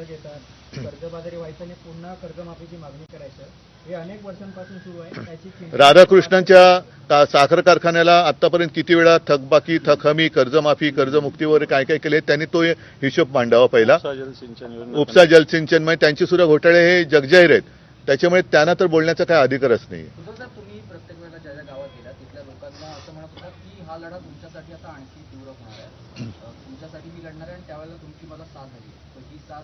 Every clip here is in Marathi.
कर्ज घेतात. कर्जबाजारी व्हायचं आणि पुन्हा कर्जमाफीची मागणी करायचं. हे अनेक वर्षांपासून सुरू आहे. त्याची चिंता- राधाकृष्णांच्या साखर कारखान्याला आतापर्यंत किती वेळा थकबाकी थकहमी कर्जमाफी कर्जमुक्ती वगैरे काय काय केले त्यांनी तो हिशोब मांडावा पहिला. उपसा जलसिंचनमध्ये त्यांचे सुद्धा घोटाळे हे जगजाहीर आहेत. त्याच्यामुळे त्यांना तर बोलण्याचा काय अधिकारच नाही. ज्या तिथल्या लोकांना असं म्हणत होता की हा लढा तुमच्यासाठी आता आणखी तीव्र होणार आहे. तुमच्यासाठी मी लढणार आहे आणि त्यावेळेला तुमची मला साथ हवी तर ही साथ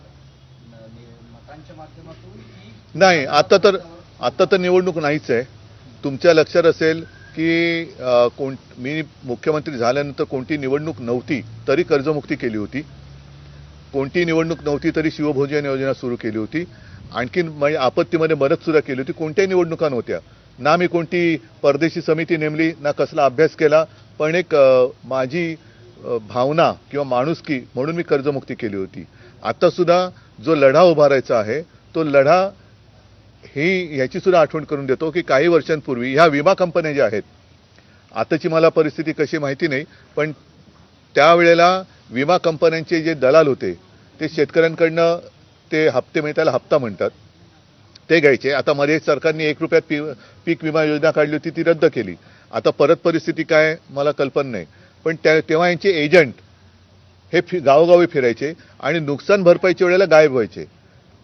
मतांच्या माध्यमातून नाही आता तर आता तर निवडणूक नाहीच आहे. तुमच्या लक्षात असेल की कोण मी मुख्यमंत्री झाल्यानंतर कोणती निवडणूक नव्हती तरी कर्जमुक्ती केली होती. कोणती निवडणूक नव्हती तरी शिवभोजन योजना सुरू केली होती. आणखीन म्हणजे आपत्तीमध्ये मदत सुद्धा केली होती. कोणत्याही निवडणुका नव्हत्या. ना मी कोणती परदेशी समिती नेमली ना कसला अभ्यास केला पण एक माझी भावना किंवा माणुसकी म्हणून मी कर्जमुक्ती केली होती. आत्तासुद्धा जो लढा उभारायचा आहे तो लढा ही ह्याची सुद्धा आठवण करून देतो की काही वर्षांपूर्वी ह्या विमा कंपन्या ज्या आहेत आताची मला परिस्थिती कशी माहिती नाही पण त्यावेळेला विमा कंपन्यांचे जे दलाल होते ते शेतकऱ्यांकडनं ते हप्ते मिळतायला हप्ता म्हणतात. ते घ्यायचे. आता मध्ये सरकारने एक रुपयात पी पीक विमा योजना काढली होती ती रद्द केली. आता परत परिस्थिती काय मला कल्पना नाही. पण त्या तेव्हा यांचे एजंट हे फि गावोगावी फिरायचे आणि नुकसान भरपाईच्या वेळेला गायब व्हायचे.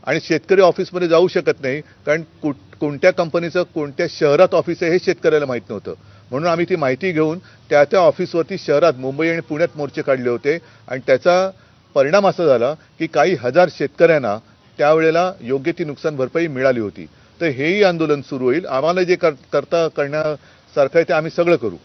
आणि शेतकरी ऑफिसमध्ये जाऊ शकत नाही कारण कुठ कोणत्या कंपनीचं कोणत्या शहरात ऑफिस आहे हे शेतकऱ्याला माहीत नव्हतं. म्हणून आम्ही ती माहिती घेऊन त्या त्या ऑफिसवरती शहरात मुंबई आणि पुण्यात मोर्चे काढले होते. आणि त्याचा परिणाम असा झाला की काही हजार शेतकऱ्यांना त्यावेळेला योग्य ती नुकसान भरपाई मिळाली होती. तर हेही आंदोलन सुरू होईल. आम्हाला जे करता करण्यासारखं आहे ते आम्ही सगळं करू.